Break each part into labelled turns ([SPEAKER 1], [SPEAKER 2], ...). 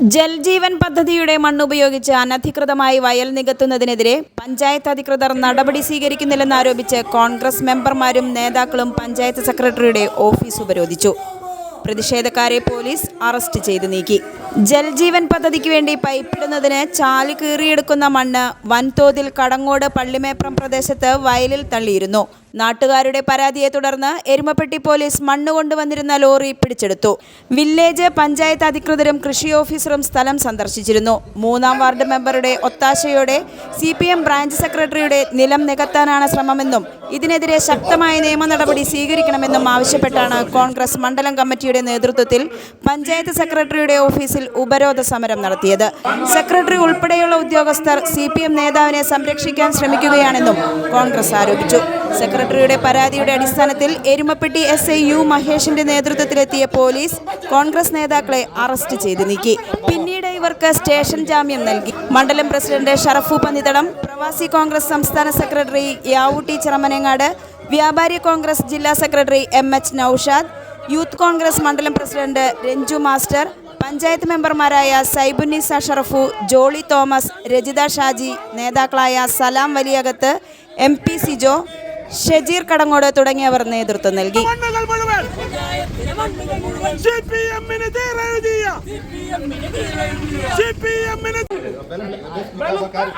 [SPEAKER 1] ജൽജീവൻ പദ്ധതിയുടെ മണ്ണുപയോഗിച്ച് അനധികൃതമായി വയൽ നികത്തുന്നതിനെതിരെ പഞ്ചായത്ത് അധികൃതർ നടപടി സ്വീകരിക്കുന്നില്ലെന്നാരോപിച്ച് കോൺഗ്രസ് മെമ്പർമാരും നേതാക്കളും പഞ്ചായത്ത് സെക്രട്ടറിയുടെ ഓഫീസ് ഉപരോധിച്ചു. പ്രതിഷേധക്കാരെ പോലീസ് അറസ്റ്റ് ചെയ്തു നീക്കി. ജൽജീവൻ പദ്ധതിക്ക് വേണ്ടി പൈപ്പിടുന്നതിന് ചാൽ കീറിയെടുക്കുന്ന മണ്ണ് വൻതോതിൽ കടങ്ങോട് പള്ളിമേപ്രം പ്രദേശത്ത് വയലിൽ തള്ളിയിരുന്നു. നാട്ടുകാരുടെ പരാതിയെ തുടർന്ന് എരുമപ്പെട്ടി പോലീസ് മണ്ണ് കൊണ്ടുവന്നിരുന്ന ലോറി പിടിച്ചെടുത്തു. വില്ലേജ് പഞ്ചായത്ത് അധികൃതരും കൃഷി ഓഫീസറും സ്ഥലം സന്ദർശിച്ചിരുന്നു. മൂന്നാം വാർഡ് മെമ്പറുടെ ഒത്താശയോടെ സി ബ്രാഞ്ച് സെക്രട്ടറിയുടെ നിലം നികത്താനാണ് ശ്രമമെന്നും ഇതിനെതിരെ ശക്തമായ നിയമ നടപടി സ്വീകരിക്കണമെന്നും ആവശ്യപ്പെട്ടാണ് കോൺഗ്രസ് മണ്ഡലം കമ്മിറ്റിയുടെ നേതൃത്വത്തിൽ പഞ്ചായത്ത് സെക്രട്ടറിയുടെ ഓഫീസിൽ ഉപരോധ സമരം നടത്തിയത്. സെക്രട്ടറി ഉൾപ്പെടെയുള്ള ഉദ്യോഗസ്ഥർ സി പി എം നേതാവിനെ സംരക്ഷിക്കാൻ ശ്രമിക്കുകയാണെന്നും കോൺഗ്രസ് ആരോപിച്ചു. സെക്രട്ടറിയുടെ പരാതിയുടെ അടിസ്ഥാനത്തിൽ എരുമപ്പെട്ടി എസ് ഐ യു മഹേഷിന്റെ നേതൃത്വത്തിലെത്തിയ പോലീസ് കോൺഗ്രസ് നേതാക്കളെ അറസ്റ്റ് ചെയ്ത് നീക്കി. പിന്നീട് ഇവർക്ക് സ്റ്റേഷൻ ജാമ്യം നൽകി. മണ്ഡലം പ്രസിഡന്റ് ഷറഫു പന്നിതളം പ്രവാസി കോൺഗ്രസ് സംസ്ഥാന സെക്രട്ടറി യാവൂട്ടി ചിറമനങ്ങാട് വ്യാപാരി കോൺഗ്രസ് ജില്ലാ secretary M H Noushad youth Congress മണ്ഡലം പ്രസിഡന്റ് രഞ്ജു മാസ്റ്റർ പഞ്ചായത്ത് മെമ്പർമാരായ സൈബുന്നിസ ഷറഫു ജോളി തോമസ് രജിത ഷാജി നേതാക്കളായ സലാം വലിയകത്ത് എം പി സിജോ ഷജീർ കടങ്ങോട് തുടങ്ങിയവർ നേതൃത്വം നൽകി
[SPEAKER 2] മണ്ണുകൾ മുഴുവൻ സി പി എമ്മിന് തീരെഴുതിയ സി പി എമ്മിന് ഭാരത് തോൽക്കാൻ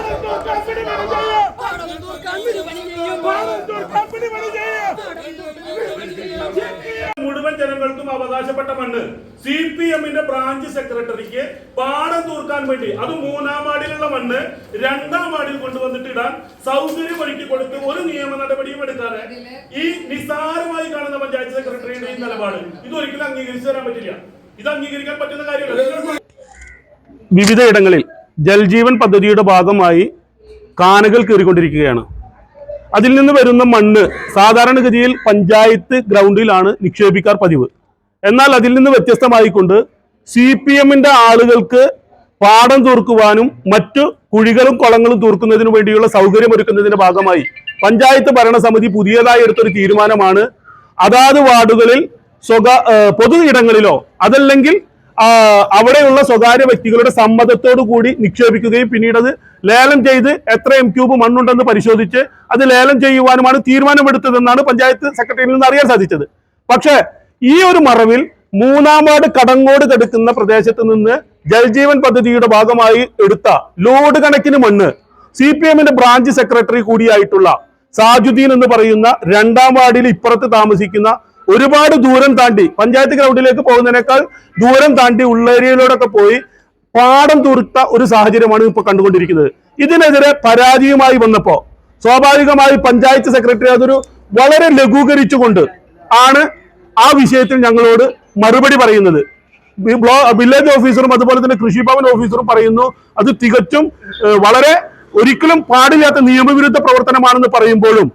[SPEAKER 2] വിടുവാണ് ഭാരത് बनी चाहिए മുഴുവൻ ജനങ്ങൾക്കും അവകാശപ്പെട്ട മണ്ണ്. സി പി എമ്മിന്റെ ബ്രാഞ്ച് സെക്രട്ടറിക്ക് പാടം തൂർക്കാൻ വേണ്ടി അത് മൂന്നാം വാർഡിലുള്ള മണ്ണ് രണ്ടാം വാർഡിൽ കൊണ്ടുവന്നിട്ട് ഇടാൻ സൗകര്യം ഒരുക്കി കൊടുത്ത് ഒരു നിയമ നടപടിയും എടുക്കാതെ ഈ നിസ്സാരമായി കാണുന്ന പഞ്ചായത്ത് സെക്രട്ടറിയുടെ ഈ നിലപാട് ഇത് ഒരിക്കലും അംഗീകരിച്ചു തരാൻ പറ്റില്ല. ഇത് അംഗീകരിക്കാൻ പറ്റുന്ന കാര്യമല്ല.
[SPEAKER 3] വിവിധയിടങ്ങളിൽ ജൽജീവൻ പദ്ധതിയുടെ ഭാഗമായി കാനകൾ കയറിക്കൊണ്ടിരിക്കുകയാണ്. അതിൽ നിന്ന് വരുന്ന മണ്ണ് സാധാരണഗതിയിൽ പഞ്ചായത്ത് ഗ്രൗണ്ടിലാണ് നിക്ഷേപിക്കാർ പതിവ്. എന്നാൽ അതിൽ നിന്ന് വ്യത്യസ്തമായിക്കൊണ്ട് സി പി എമ്മിന്റെ ആളുകൾക്ക് പാടം തീർക്കുവാനും മറ്റു കുഴികളും കുളങ്ങളും തീർക്കുന്നതിനു വേണ്ടിയുള്ള സൗകര്യം ഒരുക്കുന്നതിന്റെ ഭാഗമായി പഞ്ചായത്ത് ഭരണസമിതി പുതിയതായി എടുത്തൊരു തീരുമാനമാണ്. അതാത് വാർഡുകളിൽ സ്വകാ പൊതു ഇടങ്ങളിലോ അതല്ലെങ്കിൽ അവിടെയുള്ള സ്വകാര്യ വ്യക്തികളുടെ സമ്മതത്തോടു കൂടി നിക്ഷേപിക്കുകയും പിന്നീട് അത് ലേലം ചെയ്ത് എത്ര എം ക്യൂബ് മണ്ണുണ്ടെന്ന് പരിശോധിച്ച് അത് ലേലം ചെയ്യുവാനുമാണ് തീരുമാനമെടുത്തതെന്നാണ് പഞ്ചായത്ത് സെക്രട്ടറിയിൽ നിന്ന് അറിയാൻ സാധിച്ചത്. പക്ഷേ ഈ ഒരു മറവിൽ മൂന്നാം വാർഡ് കടങ്ങോട് കെടുക്കുന്ന പ്രദേശത്ത് നിന്ന് ജൽജീവൻ പദ്ധതിയുടെ ഭാഗമായി എടുത്ത ലോഡ് കണക്കിന് മണ്ണ് സി പി എമ്മിന്റെ ബ്രാഞ്ച് സെക്രട്ടറി കൂടിയായിട്ടുള്ള സാജുദ്ദീൻ എന്ന് പറയുന്ന രണ്ടാം വാർഡിൽ ഇപ്പുറത്ത് താമസിക്കുന്ന ഒരുപാട് ദൂരം താണ്ടി പഞ്ചായത്ത് ഗ്രൗണ്ടിലേക്ക് പോകുന്നതിനേക്കാൾ ദൂരം താണ്ടി ഉള്ളേരിയയിലൂടെയൊക്കെ പോയി പാടം തുരുത്ത ഒരു സാഹചര്യമാണ് ഇപ്പൊ കണ്ടുകൊണ്ടിരിക്കുന്നത്. ഇതിനെതിരെ പരാതിയുമായി വന്നപ്പോൾ സ്വാഭാവികമായി പഞ്ചായത്ത് സെക്രട്ടറി അതൊരു വളരെ ലഘൂകരിച്ചുകൊണ്ട് ആണ് ആ വിഷയത്തിൽ ഞങ്ങളോട് മറുപടി പറയുന്നത്. വില്ലേജ് ഓഫീസറും അതുപോലെ തന്നെ കൃഷിഭവൻ ഓഫീസറും പറയുന്നു അത് തികച്ചും വളരെ ഒരിക്കലും പാടില്ലാത്ത നിയമവിരുദ്ധ പ്രവർത്തനമാണെന്ന് പറയുമ്പോഴും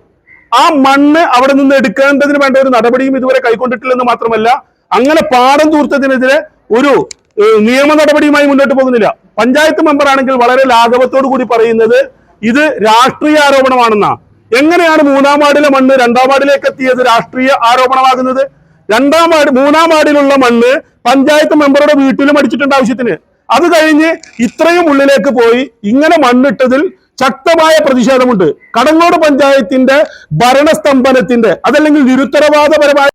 [SPEAKER 3] ആ മണ്ണ് അവിടെ നിന്ന് എടുക്കേണ്ടതിന് വേണ്ട ഒരു നടപടിയും ഇതുവരെ കൈക്കൊണ്ടിട്ടില്ലെന്ന് മാത്രമല്ല അങ്ങനെ പാടം തൂർത്തതിനെതിരെ ഒരു നിയമ നടപടിയുമായി മുന്നോട്ട് പോകുന്നില്ല. പഞ്ചായത്ത് മെമ്പർ ആണെങ്കിൽ വളരെ ലാഘവത്തോടു കൂടി പറയുന്നത് ഇത് രാഷ്ട്രീയ ആരോപണമാണെന്നാ. എങ്ങനെയാണ് മൂന്നാം വാർഡിലെ മണ്ണ് രണ്ടാം വാർഡിലേക്ക് എത്തിയത് രാഷ്ട്രീയ ആരോപണമാകുന്നത്? രണ്ടാം വാർഡ് മൂന്നാം വാർഡിലുള്ള മണ്ണ് പഞ്ചായത്ത് മെമ്പറുടെ വീട്ടിലും അടിച്ചിട്ടുണ്ട് ആവശ്യത്തിന്. അത് കഴിഞ്ഞ് ഇത്രയും ഉള്ളിലേക്ക് പോയി ഇങ്ങനെ മണ്ണിട്ടതിൽ ശക്തമായ പ്രതിഷേധമുണ്ട്. കടങ്ങോട് പഞ്ചായത്തിന്റെ ഭരണസ്തംഭനത്തിന്റെ അതല്ലെങ്കിൽ നിരുത്തരവാദപരമായ